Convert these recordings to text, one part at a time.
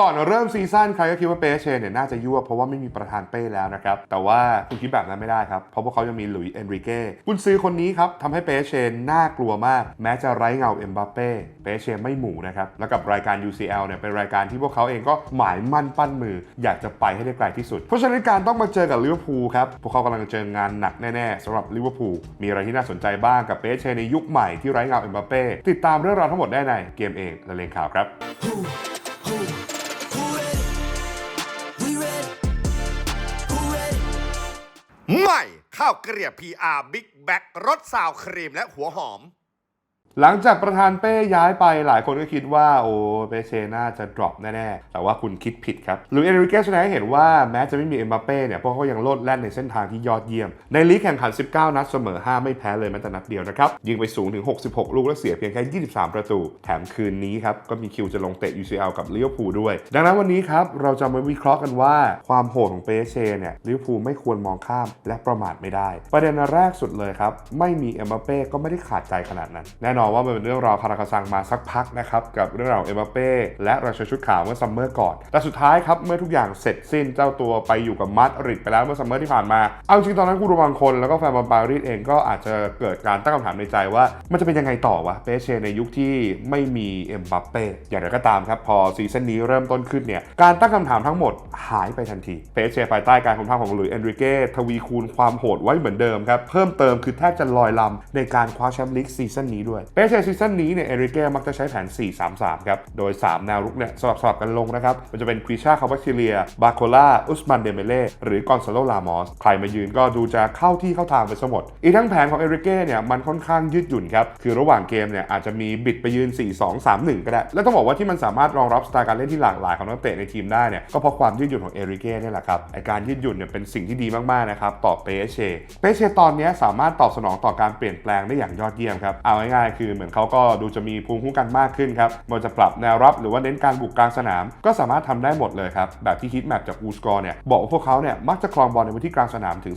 ก่อนเริ่มซีซั่นใครก็คิดว่าเปเชเนี่ยน่าจะยั่วเพราะว่าไม่มีประธานเป้แล้วนะครับ แต่ว่าคุณคิดแบบนั้นไม่ได้ครับ เพราะพวกเขายังมีหลุยส์เอนริเก้กุนซื้อคนนี้ครับทำให้เปเชน่ากลัวมาก แม้จะไร้เงาเอ็มบัปเป้เปเชไม่หมู่นะครับ แล้วกับรายการ UCL เนี่ยเป็นรายการที่พวกเขาเองก็หมายมั่นปั้นมือ อยากจะไปให้ได้ไกลที่สุด เพราะฉะนั้นการต้องมาเจอกับลิเวอร์พูลครับพวกเขากำลังเจองานหนักแน่ๆสำหรับลิเวอร์พูลมีอะไรที่น่าสนใจบ้างกับเปเชในยุคใหม่ที่ไร้เงาเอ็มบัปเป้ติดตามเรื่องราวทั้งหมดได้ในเกมเองและเลงข่าวครับ ใหม่ข้าวเกลียบ PR Big Back รสซาวครีมและหัวหอม หลังจากประธานเป้ย้ายไปหลายคนก็คิดว่า โอ้เปเชน่าจะ drop แน่ ๆ แต่ว่าคุณคิดผิดครับหลุยส์เอนริเกสแสดงให้เห็นว่าแม้จะไม่มีเอ็มบัปเป้เนี่ยพวกเขายังโลดแล่นในเส้นทางที่ยอดเยี่ยม ในลีกแข่งขัน 19 นัดเสมอ 5 ไม่แพ้เลยแม้แต่นัดเดียวนะครับ ยิงไปสูงถึง 66 ลูกและเสียเพียงแค่ 23 ประตู แถมคืนนี้ครับ ก็มีคิวจะลงเตะ UCL กับลิเวอร์พูลด้วย ดังนั้นวันนี้ครับเราจะมาวิเคราะห์กันว่าความโหดของเปเชเนี่ยลิเวอร์พูลไม่ควรมองข้ามและประมาทไม่ได้ ประเด็นแรกสุดเลยครับไม่มีเอ็มบัปเป้ก็ไม่ได้ขาดใจขนาดนั้นแน่นอนว่ามันเป็นเรื่องราวคาราคาซังมาสักพักนะครับกับเรื่องราวเอ็มบัปเป้และราชชุดขาวเมื่อซัมเมอร์ก่อน แต่สุดท้ายครับเมื่อทุกอย่างเสร็จสิ้นเจ้าตัวไปอยู่กับมาดริดไปแล้วเมื่อซัมเมอร์ที่ผ่านมา เอาจริงตอนนั้นกูรูบางคนแล้วก็แฟนบอลปารีสเองก็อาจจะเกิดการตั้งคำถามในใจว่า มันจะเป็นยังไงต่อวะเปเชในยุคที่ไม่มีเอ็มบัปเป้อย่างไรก็ตามครับพอซีซั่นนี้เริ่มต้นขึ้นเนี่ยการตั้งคำถามทั้งหมดหายไปทันทีเปเชภายใต้การคุมทัพของหลุยส์เอนริเก้ทวีคูณความโหดไว้เหมือนเดิมครับเพิ่มเติมคือแทบจะลอยลำในการคว้าแชมป์ลีกซีซั่นนี้ด้วยเปเชซีซั่นนี้เนี่ยเอริเก้มักจะใช้แผน 4-3-3 ครับ โดย 3 แนวรุกเนี่ยสลับสลับกันลงนะครับ มันจะเป็นคริชาคาวัชิเลีย บาโคล่า อุสมันเดเมเล่หรือกอนซาโลลามอส ใครมายืนก็ดูจะเข้าที่เข้าทางไปซะหมดอีกทั้งแผนของเอริเก้เนี่ยมันค่อนข้างยืดหยุ่นครับ คือระหว่างเกมเนี่ยอาจจะมีบิดไปยืน 4-2-3-1 ก็ได้ และต้องบอกว่าที่มันสามารถรองรับสไตล์การเล่นที่หลากหลายของนักเตะในทีมได้เนี่ยก็เพราะความยืดหยุ่นของเอริเก้เนี่ยแหละครับไอการยืดหยุ่นเนี่ยเป็นสิ่งที่ดีมากๆนะครับต่อเปเชเปเชตอนนี้สามารถตอบสนองต่อการเปลี่ยนแปลงได้อย่างยอดเยี่ยมครับเอาง่ายๆคือเหมือนเขาก็ดูจะมีภูมิคุ้มกันมากขึ้นครับมันจะปรับแนวรับหรือว่าเน้นการบุกกลางสนาม ก็สามารถทำได้หมดเลยครับ แบบที่ฮิตแมปจากวูสกอร์เนี่ยบอกว่าพวกเขาเนี่ยมักจะครองบอลในพื้นที่กลางสนามถึง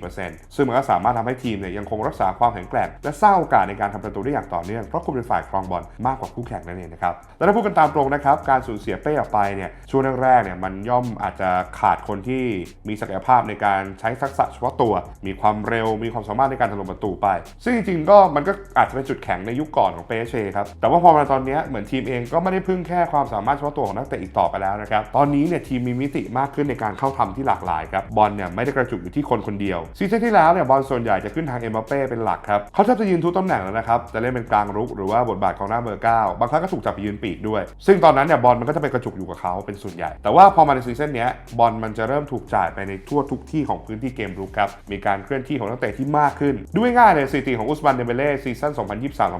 44%ซึ่งมันก็สามารถทำให้ทีมเนี่ยยังคงรักษาความแข็งแกร่งและสร้างโอกาสในการทำประตูได้อย่างต่อเนื่องเพราะคุณเป็นฝ่ายครองบอลมากกว่าคู่แข่งนั่นเองนะครับและถ้าพูดกันตามตรงนะครับการสูญเสียเป้ออกไปเนี่ยช่วงแรกๆเนี่ยมันย่อมอาจจะขาดคนที่มีศักยภาพในการใช้ทักษะเฉพาะตัว มีความเร็วมีความสามารถในการถล่มประตูไป ซึ่งจริงๆก็มันก็อาจจะเป็นจุดแข็งในยุคก่อนของเปเชครับ แต่ว่าพอมาตอนนี้เหมือนทีมเองก็ไม่ได้พึ่งแค่ความสามารถเฉพาะตัวของนักเตะอีกต่อไปแล้วนะครับ ตอนนี้เนี่ยทีมมีมิติมากขึ้นในการเข้าทำที่หลากหลายครับ บอลเนี่ยไม่ได้กระจุกอยู่ที่คนคนเดียว ซีซั่นที่แล้วเนี่ยบอลส่วนใหญ่จะขึ้นทางเอ็มบัปเป้เป็นหลักครับ เขาแทบจะยืนทุกตำแหน่งแล้วนะครับ จะเล่นเป็นกลางรุกหรือว่าบทบาทของหน้าเบอร์เก้าบางครั้งก็ถูกจับไปยืนปีกด้วย ซึ่งตอนนั้นเนี่ยบอลมันก็จะไปกระจุกอยู่กับเขาเป็นส่วนใหญ่ แต่ว่าพอมาในซีซั่นนี้บอลมันจะเริ่มถูกจ่ายไปในทั่วทุกที่ของพื้นที่เกมรุกครับ มีการเคลื่อนที่ของนักเตะที่มากขึ้นดูง่ายเลยสถิติของอุสมันเดเบเล่ซีซั่น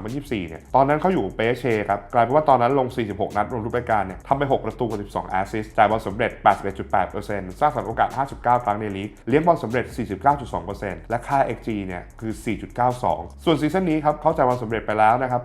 2024 เนี่ย ตอนนั้นเขาอยู่เปเชครับ กลายเป็นว่าตอนนั้นลง 46 นัดรวมทุกรายการเนี่ยทำไป 6 ประตูกับ 12 แอสซิสต์จ่ายบอลสำเร็จ 81.8%สร้างสรรค์โอกาส 59 ครั้งในลีก เลี้ยงบอลสำเร็จ 49.2%และค่า XG เนี่ยคือ 4.92 ส่วนซีซั่นนี้ครับเขาจ่ายบอลสำเร็จไปแล้วนะครับ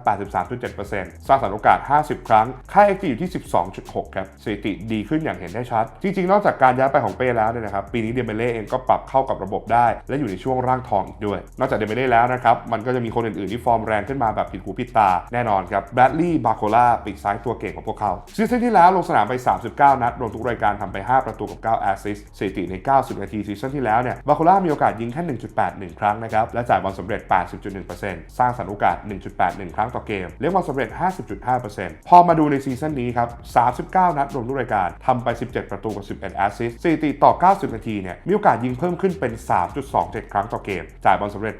83.7%สร้างสรรค์โอกาส 50 ครั้ง ค่า XG อยู่ที่ 12.6 ครับ สถิติดีขึ้นอย่างเห็นได้ชัด จริงๆ นอกจากการย้ายไปของเป้แล้วเนี่ยนะครับ ปีนี้เดเมเล่เองก็ปรับเข้ากับระบบได้ และอยู่ในช่วงร่างทองอีกด้วย นอกจากเดเมเล่แล้วนะครับ มันก็จะมีคนอื่นๆที่ฟอร์มแรงขึ้นมาแบบผิดหูผิดตาแน่นอนครับแบดลี่บาโคล่าปีกซ้ายตัวเก่งของพวกเขาซีซั่นที่แล้วลงสนามไป 39 นัด รวมทุกรายการทำไป 5 ประตูกับ 9 แอสซิสต์สถิติใน 90 นาทีซีซั่นที่แล้วเนี่ยบาโคล่ามีโอกาสยิงแค่ 1.81 ครั้งนะครับและจ่ายบอลสำเร็จ 80.1%สร้างสรรค์โอกาส 1.81 ครั้งต่อเกมเลี้ยงบอลสำเร็จ 50.5%พอมาดูในซีซั่นนี้ครับ 39 นัดรวมทุกรายการทำไป 17 ประตูกับ 11 แอสซิสต์สถิติต่อ 90 นาทีเนี่ยมีโอกาสยิงเพิ่มขึ้นเป็น 3.27 ครั้งต่อเกม จ่ายบอลสำเร็จ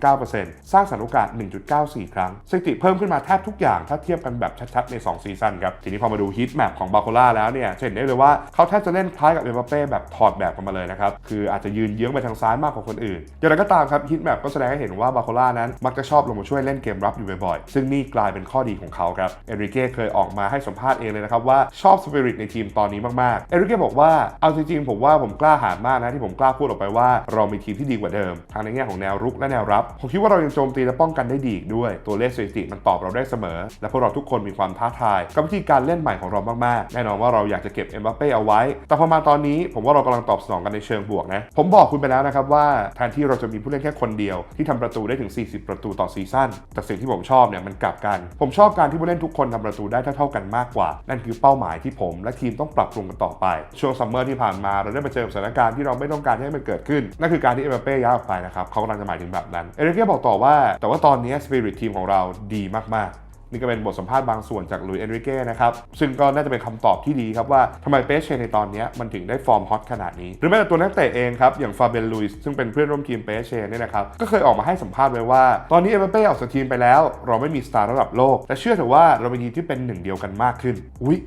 83.9%สร้างสรรค์โอกาส 1.94ครั้งสถิติเพิ่มขึ้นมาแทบทุกอย่างถ้าเทียบกันแบบชัดๆใน 2 ซีซั่นครับทีนี้พอมาดูฮีทแมปของบาโคล่าแล้วเนี่ยจะเห็นได้เลยว่าเขาแทบจะเล่นคล้ายกับเอ็มบัปเป้แบบถอดแบบกันมาเลยนะครับคืออาจจะยืนเยื้องไปทางซ้ายมากกว่าคนอื่นอย่างไรก็ตามครับฮีทแมปก็แสดงให้เห็นว่าบาโคล่านั้นมักจะชอบลงมาช่วยเล่นเกมรับอยู่บ่อยๆซึ่งนี่กลายเป็นข้อดีของเขาครับเอริเก้เคยออกมาให้สัมภาษณ์เองเลยนะครับว่าชอบสปิริตในทีมตอนนี้มากๆเอริเก้บอกว่าเอาจริงๆผมว่าผมกล้าหาญมากนะที่ผมกล้าพูดออกไปว่าเรามีทีมที่ดีกว่าเดิมทั้งในแง่ของแนวรุกและแนวรับ ผมคิดว่าเรายังโจมตีและป้องกันได้ดีอีกด้วยด้วย ตัวเลขสถิติมันตอบเราได้เสมอ และพวกเราทุกคนมีความท้าทายกับวิธีการเล่นใหม่ของเรามากๆ แน่นอนว่าเราอยากจะเก็บเอ็มบัปเป้เอาไว้ แต่พอมาตอนนี้ผมว่าเรากำลังตอบสนองกันในเชิงบวกนะ ผมบอกคุณไปแล้วนะครับว่าแทนที่เราจะมีผู้เล่นแค่คนเดียวที่ทำประตูได้ถึง 40 ประตูต่อซีซั่น แต่สิ่งที่ผมชอบเนี่ยมันกลับกัน ผมชอบการที่ผู้เล่นทุกคนทำประตูได้เท่าๆกันมากกว่า นั่นคือเป้าหมายที่ผมและทีมต้องปรับปรุงกันต่อไป ช่วงซัมเมอร์ที่ผ่านมาเราได้มาเจอกับสถานการณ์ที่เราไม่ต้องการให้มันเกิดขึ้น นั่นคือการที่เอ็มบัปเป้ย้ายออกไปนะครับเขากำลังจะหมายถึงแบบนั้น เอริเก้บอกต่อว่า แต่ว่าตอนนี้สปิริตทีมของเราดีมากๆ นี่ก็เป็นบทสัมภาษณ์บางส่วนจากลุยเอนริเก้นะครับ ซึ่งก็น่าจะเป็นคำตอบที่ดีครับว่าทำไมเปเชในตอนนี้มันถึงได้ฟอร์มฮอตขนาดนี้ หรือแม้แต่ตัวนักเตะเองครับ อย่างฟาเบนลุยส์ซึ่งเป็นเพื่อนร่วมทีมเปเชเนี่ยนะครับ ก็เคยออกมาให้สัมภาษณ์ไว้ว่า ตอนนี้เอ็มเป้ออกจากทีมไปแล้ว เราไม่มีสตาร์ระดับโลกแต่เชื่อเถอะว่าเราเป็นทีมที่เป็นหนึ่งเดียวกันมากขึ้น อุ๊ย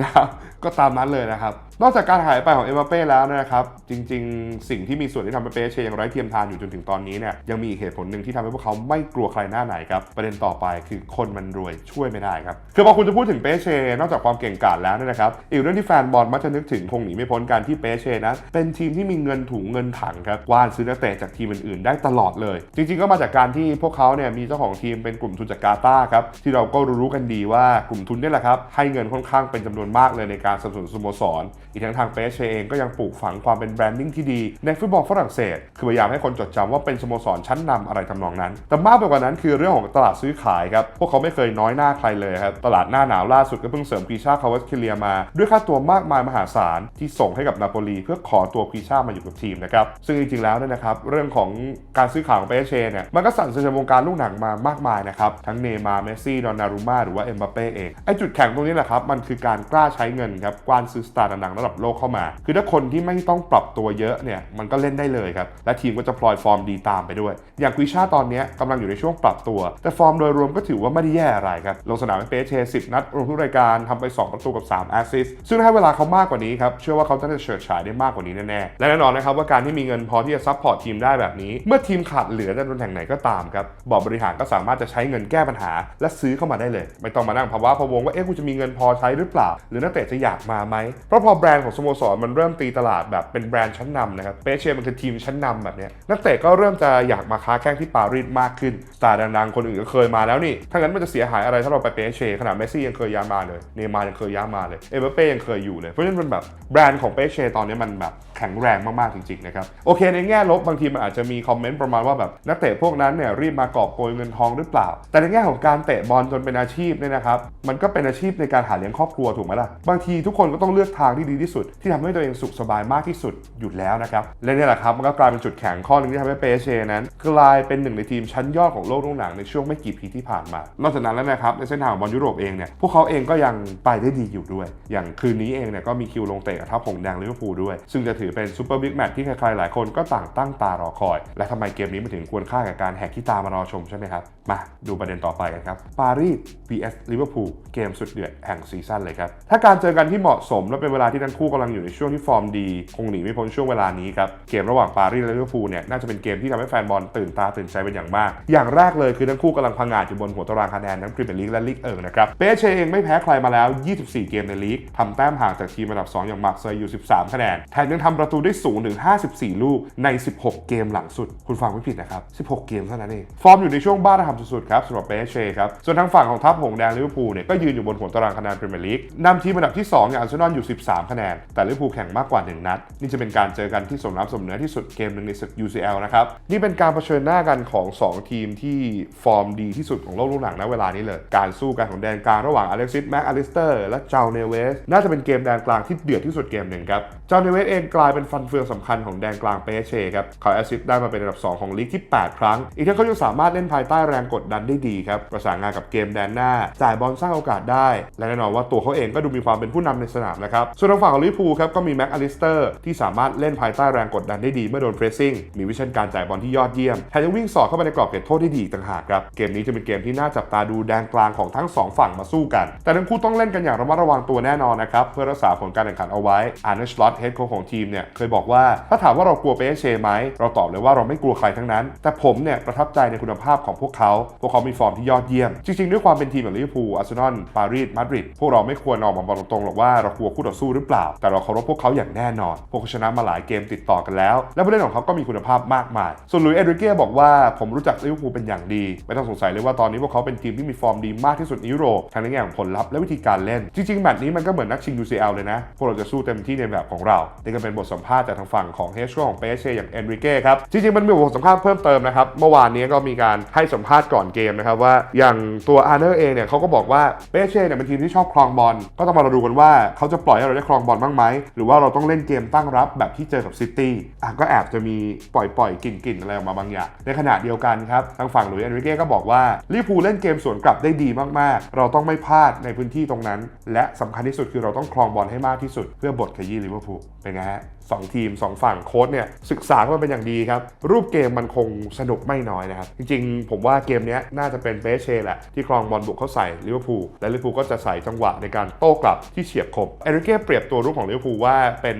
นะครับก็ตามนั้นเลยนะครับนอกจากการหายไปของเอ็มบัปเป้แล้วนะครับ จริง ๆ สิ่งที่มีส่วนที่ทำให้เปเชยังไร้เทียมทานอยู่จนถึงตอนนี้เนี่ยยังมีเหตุผลหนึ่งที่ทำให้พวกเขาไม่กลัวใครหน้าไหนครับ ประเด็นต่อไปคือคนมันรวยช่วยไม่ได้ครับ คือพอคุณจะพูดถึงเปเชนอกจากความเก่งกาจแล้วนะครับอีกเรื่องที่แฟนบอลมักจะนึกถึงคงหนีไม่พ้นการที่เปเชนั้นเป็นทีมที่มีเงินถุงเงินถังครับวานซื้อนักเตะจากทีมอื่นๆ ได้ตลอดเลย จริง ๆ ก็มาจากการที่พวกเขาเนี่ยมีเจ้าของทีมเป็นกลุ่มทุนจากกาตาร์ครับที่เราก็รู้กันดีว่ากลุ่มทุนนี่แหละครับให้เงินค่อนข้างเป็นจำนวนมากเลยในการสนับสนุนสโมสรอีกทั้งทางเปเชเองก็ยังปลูกฝังความเป็นแบรนดิ้งที่ดีในฟุตบอลฝรั่งเศส คือพยายามให้คนจดจำว่าเป็นสโมสรชั้นนำอะไรทำนองนั้น แต่มากไปกว่านั้นคือเรื่องของตลาดซื้อขายครับ พวกเขาไม่เคยน้อยหน้าใครเลยครับ ตลาดหน้าหนาวล่าสุดก็เพิ่งเสริมพีชาคาวาสคิเลียมา ด้วยค่าตัวมากมายมหาศาลที่ส่งให้กับนาโปลีเพื่อขอตัวพีชามาอยู่กับทีมนะครับ ซึ่งจริงๆแล้วเนี่ยนะครับเรื่องของการซื้อขายของเปเชเนี่ยมันก็สั่นสะเทือนวงการลูกหนังมามากมายนะครับทั้งเนย์มาร์เมสซี่ดอนนารุมาหรือว่าเอ็มบัปเป้เองไอจุดแข็งตรงนี้แหละครับมันคือการกล้าใช้เงินครับกว้านซื้อสตาร์ดังๆระดับโลกเข้ามา คือถ้าคนที่ไม่ต้องปรับตัวเยอะเนี่ยมันก็เล่นได้เลยครับ และทีมก็จะพลอยฟอร์มดีตามไปด้วย อย่างกุยชาตอนนี้กำลังอยู่ในช่วงปรับตัว แต่ฟอร์มโดยรวมก็ถือว่าไม่ได้แย่อะไรครับ ลงสนามให้เปเช10นัดรวมทุกรายการทำไป 2 ประตูกับ 3 แอสซิสต์ซึ่งให้เวลาเขามากกว่านี้ครับ เชื่อว่าเขาจะได้เฉิดฉายได้มากกว่านี้แน่ๆ และแน่นอนนะครับว่าการที่มีเงินพอที่จะซัพพอร์ตทีมได้แบบนี้ เมื่อทีมขาดเหลือในตำแหน่งไหนก็ตามครับบอร์ดบริหารก็สามารถจะใช้เงินแก้ปัญหา และซื้อเข้ามาได้เลย ไม่ต้องมานั่งภาวะพะวงว่าเอ๊ะกูจะมีเงินพอใช้หรือเปล่า หรือนักเตะจะอยากมาไหมเพราะพอแบรนด์ของสโมสรมันเริ่มตีตลาดแบบเป็นแบรนด์ชั้นนำนะครับเปเช่มันคือทีมชั้นนำแบบนี้นักเตะก็เริ่มจะอยากมาค้าแข้งที่ปารีสมากขึ้นสตาร์ดังๆคนอื่นก็เคยมาแล้วนี่ถ้างั้นมันจะเสียหายอะไรถ้าเราไปเปเช่ขนาดเมสซี่ยังเคยย้ายมาเลยเนย์มาร์ยังเคยย้ายมาเลยเอเบเป้ยังเคยอยู่เลยเพราะฉะนั้นมันแบบแบรนด์ของเปเช่ตอนนี้มันแบบแข็งแรงมากๆจริงๆนะครับโอเคในแง่ลบบางทีมันอาจจะมีคอมเมนต์ประมาณว่าแบบนักเตะพวกนั้นเนี่ยรีบมากอบโกยเงินทองหรือเปล่า แต่ในแง่ของการเตะบอลจนเป็นอาชีพเนี่ยนะครับมันก็เป็นอาชีพในการหาเลี้ยงครอบครัวถูกไหมล่ะบางทีทุกคนก็ต้องเลือกทางที่ดีที่สุด ที่ทำให้ตัวเองสุขสบายมากที่สุดอยู่แล้วนะครับและนี่แหละครับมันก็กลายเป็นจุดแข็งข้อหนึงที่ทำให้เปเชนั้นกลายเป็นหนึ่งในทีมชั้นยอดของโลกลูกหนังในช่วงไม่กี่ปีที่ผ่านมานอกจากนั้นแล้วนะครับในเส้นทางบอลยุโรปเองเนี่ยพวกเขาเองก็ยังไปได้ดีอยู่ด้วย อย่างคืนนี้เองเนี่ยก็มีคิวลงเตะกับทัพหงแดงลิเวอร์พูลด้วย ซึ่งจะถือเป็นซูเปอร์บิ๊กแมตช์ที่ใครๆหลายคนก็ต่างตั้งตารอคอย และทำไมเกมนี้มันถึงควรค่ากับการแหกที่ตามารอชมใช่ไหมครับ มาดูประเด็นต่อไปกันครับ ปารีส vs ลิเวอร์พูลเกมสุดเดือดแห่งซีซั่นเลยครับ ถ้าการเจอกันที่เหมาะสมและเป็นเวลาที่ทั้งคู่กำลังอยู่ในช่วงที่ฟอร์มดี คงหนีไม่พ้นช่วงเวลานี้ครับ เกมระหว่างปารีสและลิเวอร์พูลเนี่ยน่าจะเป็นเกมที่ทำให้แฟนบอลตื่นตาตื่นใจเป็นอย่างมาก อย่างแรกเลยคือทั้งคู่กำลังพังงาดอยู่บนหัวตารางคะแนนทั้งพรีเมียร์ลีกและลีกเอิงนะครับเปเชเองไม่แพ้ใครมาแล้ว 24 เกมในลีกทำแต้มห่างจากทีมอันดับ 2 อย่างมาร์เซย์อยู่ 13 คะแนนแถมยังทำประตูได้สูงถึง 54 ลูกใน 16 เกมหลังสุด คุณฟังไม่ผิดนะครับ 16 เกมเท่านั้นเองฟอร์มอยู่ในช่วงบ้าระห่ำสุดๆครับสำหรับเปเชครับส่วนทางฝั่งของทัพหงแดงลิเวอร์พูลเนี่ยก็ยืนอยู่บนหัวตารางคะแนนพรีเมียร์ลีกนำทีมอันดับที่2อย่างอาร์เซนอลอยู่ 13คะแนน แต่ลิเวอร์พูลแข่งมากกว่า 1 นัด นี่จะเป็นการเจอกันที่สมน้ำสมเนื้อที่สุดเกมหนึ่งในศึก UCL นะครับ นี่เป็นการเผชิญหน้ากันของ 2 ทีมที่ฟอร์มดีที่สุดของโลกลูกหนังณเวลานี้เลย การสู้กันของแดนกลางระหว่างอเล็กซิสแม็กอลิสเตอร์และเจ้าเนเวสน่าจะเป็นเกมแดนกลางที่เดือดที่สุดเกมหนึ่งครับ จาเนเวสเองกลายเป็นฟันเฟืองสำคัญของแดนกลางเปเช่ครับเขาแอสซิสต์ได้มาเป็นอันดับ 2 ของลีกที่ 8 ครั้ง อีกทั้งเขายังสามารถเล่นภายใต้แรงกดดันได้ดีครับ ประสานงานกับเกมแดนหน้า จ่ายบอลสร้างโอกาสได้ และแน่นอนว่าตัวเขาเองก็ดูมีความเป็นผู้นำในสนามนะครับ ส่วนทางฝั่งของลิเวอร์พูลครับก็มีแม็กอลิสเตอร์ที่สามารถเล่นภายใต้แรงกดดันได้ดีเมื่อโดนเพรซิ่งมีวิชั่นการจ่ายบอลที่ยอดเยี่ยมแถมยังวิ่งสอดเข้าไปในกรอบเขตโทษได้ดีต่างหากครับเกมนี้จะเป็นเกมที่น่าจับตาดูแดนกลางของทั้งสองฝั่งมาสู้กัน แต่ทั้งคู่ต้องเล่นกันอย่างระมัดระวังตัวแน่นอนนะครับเพื่อรักษาผลการแข่งขันเอาไว้อาร์เนสลอตเฮดโค้ชของทีมเนี่ยเคยบอกว่าถ้าถามว่าเรากลัวเปเชไหมเราตอบเลยว่าเราไม่กลัวใครทั้งนั้น แต่ผมเนี่ยประทับใจในคุณภาพของพวกเขา พวกเขามีฟอร์มที่ยอดเยี่ยม จริง ๆ ด้วยความเป็นทีมแบบลิเวอร์พูลอาร์เซนอลปารีสมาดริดพวกเราไม่ควรออกมาบอกตรงๆหรอกว่าเรากลัวคู่ต่อสู้หรือเปล่า แต่เราเคารพพวกเขาอย่างแน่นอน พวกเขาชนะมาหลายเกมติดต่อกันแล้ว และผู้เล่นของเขาก็มีคุณภาพมากมาย ส่วนลุยเอริเก้บอกว่าผมรู้จักลิเวอร์พูลเป็นอย่างดี ไม่ต้องสงสัยเลยว่าตอนนี้พวกเขาเป็นทีมที่มีฟอร์มดีมากที่สุดในยุโรปทั้งในแง่ของผลลัพธ์และวิธีการเล่น จริงๆแมตช์นี้มันก็เหมือนนักชิง UCL เลยนะพวกเราจะสู้เต็มที่ในแบบของเรานี่ก็เป็นบทสัมภาษณ์จากทางฝั่งของเฮดโค้ชของเปเช่อย่างเอนริเก้ครับ จริงๆ มันมีบทสัมภาษณ์เพิ่มเติมนะครับ เมื่อวานนี้ก็มีการให้สัมภาษณ์ก่อนเกมนะครับว่าอย่างตัวอาร์เนอร์เองเนี่ยเขาก็บอกว่าเปเช่เนี่ยเป็นทีมที่ชอบครองบอลก็ต้องมาเราดูกันว่าเขาจะปล่อยให้เราได้ครองบอลบ้างไหมหรือว่าเราต้องเล่นเกมตั้งรับแบบที่เจอกับซิตี้อะก็แอบจะมีปล่อยปล่อยๆกลิ่นๆอะไรออกมาบางอย่างในขณะเดียวกันครับทางฝั่งหลุยส์เอนริเก้ก็บอกว่าลิเวอร์พูลเล่นเกมสวนกลับได้ดีมากๆ เราต้องไม่พลาดในพื้นที่ตรงนั้น และสำคัญที่สุดคือเราต้องครองบอลให้มากที่สุดเพื่อบทขยี้ลิเวอร์พูลเป็นไงฮะสองทีมสองฝั่งโค้ดเนี่ยศึกษากันมาเป็นอย่างดีครับ รูปเกมมันคงสนุกไม่น้อยนะครับ จริงๆ ผมว่าเกมนี้น่าจะเป็นเปเชแหละ ที่ครองบอลบุกเข้าใส่ลิเวอร์พูลและลิเวอร์พูลก็จะใส่จังหวะในการโต้กลับที่เฉียบคมเอริเก้เปรียบตัวรูปของลิเวอร์พูลว่าเป็น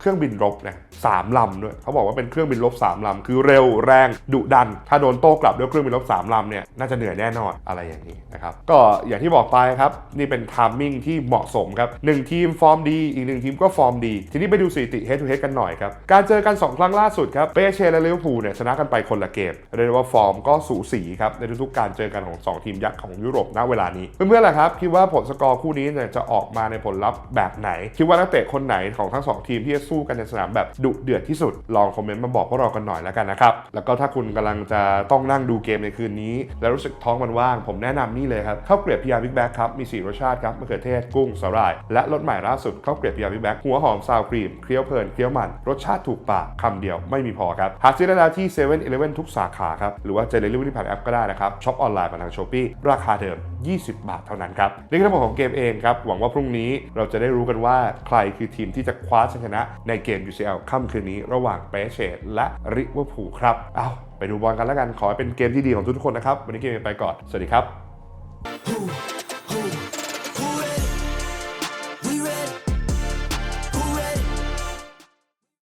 เครื่องบินรบนะสามลำด้วยเขาบอกว่าเป็นเครื่องบินรบสามลำคือเร็วแรงดุดัน ถ้าโดนโต้กลับด้วยเครื่องบินรบสามลำเนี่ยน่าจะเหนื่อยแน่นอนอะไรอย่างนี้นะครับก็อย่างที่บอกไปครับนี่เป็นทามมิ่งที่เหมาะสมครับหนึ่งทีมฟอร์มดี อีกหนึ่งทีมก็ฟอร์มดี ทีนี้ไปดูสถิติ head to head กันหน่อยครับการเจอกัน 2 ครั้งล่าสุดครับเปเชและลิเวอร์พูลเนี่ยชนะกันไปคนละเกมเรียกว่าฟอร์มก็สูสีครับในทุกๆการเจอกันของสองทีมยักษ์ของยุโรปณเวลานี้เพื่อนๆล่ะครับคิดว่าผลสกอร์คู่นี้เนี่ยจะออกมาในผลลัพธ์แบบไหน คิดว่านักเตะคนไหนของทั้งสองทีมที่จะสู้กันในสนามแบบดุเดือดที่สุด ลองคอมเมนต์มาบอกพวกเรากันหน่อยแล้วกันนะครับ แล้วก็ถ้าคุณกำลังจะต้องนั่งดูเกมในคืนนี้ แล้วรู้สึกท้องมันว่าง ผมแนะนำนี่เลยครับข้าวเกรียบพีอาบิ๊กแบ็คครับ มี 4 รสชาติครับมะเขือเทศกุ้งสาหร่าย และรสใหม่ล่าสุดข้าวเกรียบพีอาบิ๊กแบ็คหัวหอมซาวครีมเคี้ยวเพลินเคี้ยวมัน รสชาติถูกปากคำเดียวไม่มีพอครับหาซื้อได้แล้วที่7 e เ e ่ e อทุกสาขาครับหรือว่าจะเดลิเวอรี่ผ่านแอปก็ได้นะครับช็อปออนไลน์ผ่านทางช้อปปี้ราคาเดิม 20 บาทเท่านั้นครับนี่คือทั้งหมดของเกมเองครับหวังว่าพรุ่งนี้เราจะได้รู้กันว่าใครคือทีมที่จะคว้าชัยชนะในเกม UCL ค่ำคืนนี้ระหว่างเปเชและริเวอร์พูลครับ เอาไปดูบอลกันแล้วกัน ขอให้เป็นเกมที่ดีของทุกๆคนนะครับ วันนี้เกมไปก่อน สวัสดีครับ